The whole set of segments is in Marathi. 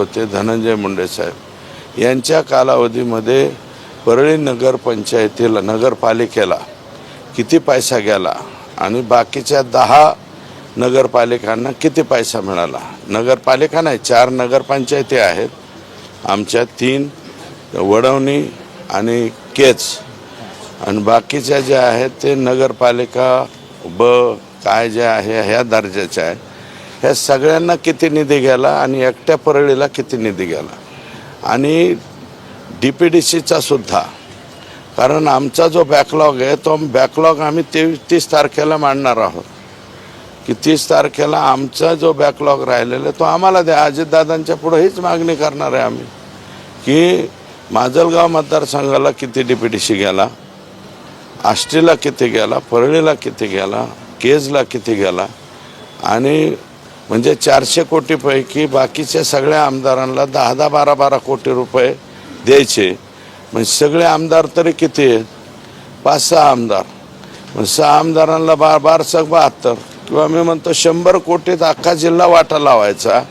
होते धनंजय मुंडे साहेब. यांच्या कालावधीमध्ये परळी नगरपंचायतीला नगरपालिकेला किती पैसा गेला आणि बाकीच्या दहा नगरपालिकांना किती पैसा मिळाला? नगरपालिका नाही चार नगरपंचायती आहेत. आमच्या तीन वडवणी आणि केच आणि बाकीच्या ज्या आहेत ते नगरपालिका ब काय जे आहे ह्या दर्जाच्या आहे ह्या सगळ्यांना किती निधी गेला आणि एकट्या परळीला किती निधी गेला. आणि डी पी डी सीचा सुद्धा. कारण आमचा जो बॅकलॉग आहे तो बॅकलॉग आम्ही तेवीस तीस तारखेला मांडणार आहोत. की तीस तारखेला आमचा जो बॅकलॉग राहिलेला आहे तो आम्हाला द्या. अजितदादांच्या पुढं हीच मागणी करणार आहे आम्ही. की माजलगाव मतदारसंघाला किती डी पी डी सी गेला आष्टीला किती गेला परळीला किती गेला केजला किती गेला आणि म्हणजे चारशे कोटीपैकी बाकीच्या सगळ्या आमदारांना दहा दहा बारा बारा कोटी रुपये द्यायचे. म्हणजे सगळे आमदार तरी किती आहेत? पाच सहा आमदार. मग सहा आमदारांना बार बार सग बहात्तर. किंवा मी म्हणतो शंभर कोटीत अख्खा जिल्हा वाटा लावायचा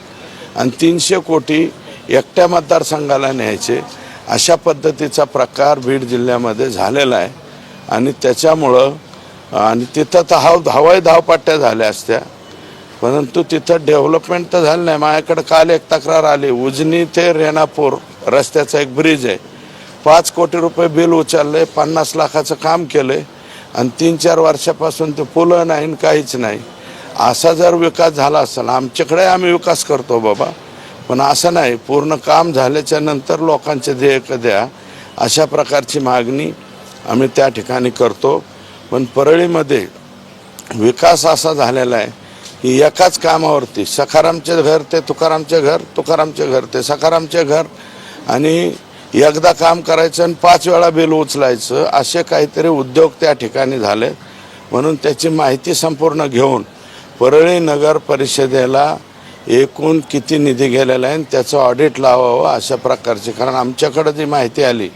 आणि तीनशे कोटी एकट्या मतदारसंघाला न्यायचे. अशा पद्धतीचा प्रकार बीड जिल्ह्यामध्ये झालेला आहे. आणि त्याच्यामुळं आणि तिथं तर हाव हवाई धावपट्ट्या झाल्या असत्या. परंतु तिथं डेव्हलपमेंट तर झालं नाही. माझ्याकडे काल एक तक्रार आली. उजनी ते रेणापूर रस्त्याचा एक ब्रिज आहे. पाच कोटी रुपये बिल उचलले पन्नास लाखाचं काम केलं आणि तीन चार वर्षापासून ते पुलं नाही आणि काहीच नाही. असा जर विकास झाला असेल आमच्याकडे आम्ही विकास करतो बाबा. पण असं नाही. पूर्ण काम झाल्याच्यानंतर लोकांचे देयक द्या. अशा प्रकारची मागणी आम्ही त्या ठिकाणी करतो. पण परळीमध्ये विकास असा झालेला आहे. एकाच कामावरती सखारामचे घर ते तुकारामचे घर तुकारामचे घर ते सखारामचे घर. आणि एकदा काम करायचं आणि पाच वेळा बिल उचलायचं असे काहीतरी उद्योग त्या ठिकाणी झाले. म्हणून त्याची माहिती संपूर्ण घेऊन परळी नगर परिषदेला एकूण किती निधी गेलेला आहे आणि त्याचं ऑडिट लावावं अशा प्रकारचे कारण आमच्याकडं जी माहिती आली.